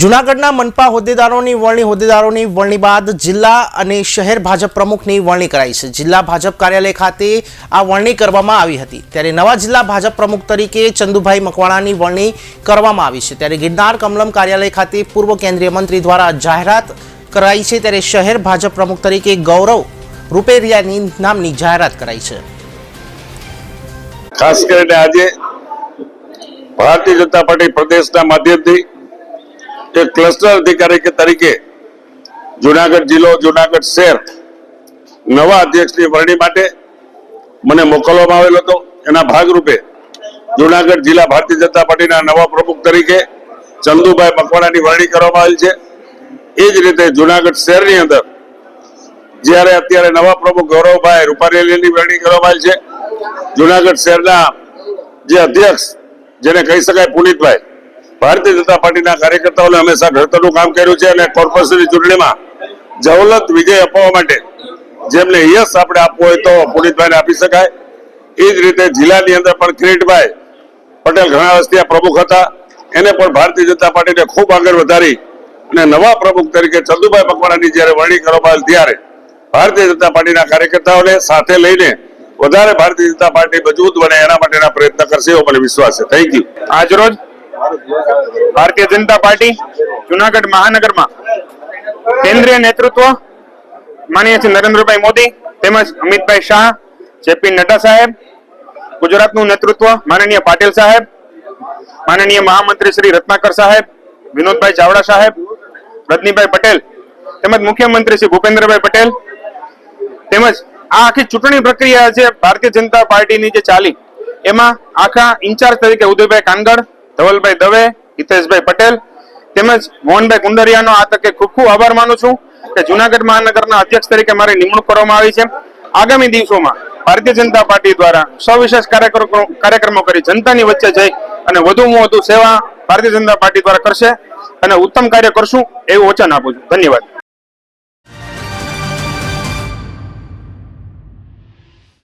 જૂનાગઢના મનપા હોદ્દેદારોની વરણી હોદ્દેદારોની વરણી બાદ જિલ્લા અને શહેર ભાજપ પ્રમુખની વરણી કરાઈ છે. જિલ્લા ભાજપ કાર્યાલય ખાતે આ વરણી કરવામાં આવી હતી. ત્યારે નવા જિલ્લા ભાજપ પ્રમુખ તરીકે ચંદુભાઈ મકવાણાની વરણી કરવામાં આવી છે. ત્યારે ગિરનાર કમલમ કાર્યાલય ખાતે પૂર્વ કેન્દ્રીય મંત્રી દ્વારા જાહેરાત કરાઈ છે. ત્યારે શહેર ભાજપ પ્રમુખ તરીકે ગૌરવ રૂપેરિયાની નામની જાહેરાત કરાઈ છે. ખાસ કરીને આજે ભારતીય જનતા પાર્ટી પ્રદેશના માધ્યમથી એક ક્લસ્ટર અધિકારી કે તરીકે જુનાગઢ જિલ્લો, જુનાગઢ શહેર નવા અધ્યક્ષની વરણી માટે મને મોકલવામાં આવેલો હતો. એના ભાગરૂપે જુનાગઢ જિલ્લા ભારતીય જનતા પાર્ટીના નવા પ્રમુખ તરીકે ચંદુભાઈ મકવાણાની વરણી કરવામાં આવેલ છે. એ જ રીતે જુનાગઢ શહેરની અંદર જ્યારે અત્યારે નવા પ્રમુખ ગૌરવભાઈ રૂપારેલીની વરણી કરવામાં આવેલ છે, જુનાગઢ શહેરના જે અધ્યક્ષ, જેને કહી શકાય પુનિતભાઈ ભારતીય જનતા પાર્ટીના કાર્યકર્તાઓને હંમેશા ઘડતરનું કામ કર્યું છે અને કોર્પોરેશનની ચૂંટણીમાં જવલત વિજય અપાવવા માટે જેમને યશ આપણે આપવું હોય તો પુનિતભાઈને આપી શકાય. એ જ રીતે જિલ્લાની અંદર પણ કિરીટભાઈ પટેલ ઘણા વર્ષથી પ્રમુખ હતા. એને પણ ભારતીય જનતા પાર્ટીને ખૂબ આગળ વધારી અને નવા પ્રમુખ તરીકે ચંદુભાઈ મકવાણાની જ્યારે વરણી કરવામાં આવી ત્યારે ભારતીય જનતા પાર્ટીના કાર્યકર્તાઓને સાથે લઈને વધારે ભારતીય જનતા પાર્ટી મજબૂત બને એના માટેના પ્રયત્ન કરશે એવો મને વિશ્વાસ છે. થેન્ક યુ આજરોજ ભારતીય જનતા પાર્ટી જુનાગઢ મહાનગરમાં કેન્દ્રીય નેતૃત્વ માનીય છે નરેન્દ્રભાઈ મોદી તેમજ અમિતભાઈ શાહ, જેપી નડ્ડા સાહેબ, ગુજરાતનું નેતૃત્વ માનનીય પાટીલ સાહેબ, માનનીય મહામંત્રી શ્રી રત્નાકર સાહેબ, વિનોદભાઈ ચાવડા સાહેબ, રજનીભાઈ પટેલ તેમજ મુખ્યમંત્રી શ્રી ભૂપેન્દ્રભાઈ પટેલ તેમજ આ આખી ચૂંટણી પ્રક્રિયા છે ભારતીય જનતા પાર્ટીની જે ચાલી, એમાં આખા ઇન્ચાર્જ તરીકે ઉદયભાઈ કાનગડ ધવલભાઈ દવે, હિતેશભાઈ પટેલ તેમજ મોહનભાઈ કુંડરિયાનો આ તકે ખૂબ ખૂબ આભાર માનું છું કે જુનાગઢ મહાનગરના અધ્યક્ષ તરીકે મારી નિમણૂક કરવામાં આવી છે. આગામી દિવસોમાં ભારતીય જનતા પાર્ટી દ્વારા સવિશેષ કાર્યક્રમો કાર્યક્રમો કરી જનતાની વચ્ચે જઈ અને વધુમાં વધુ સેવા ભારતીય જનતા પાર્ટી દ્વારા કરશે અને ઉત્તમ કાર્ય કરશું એવું વચન આપું છું. ધન્યવાદ.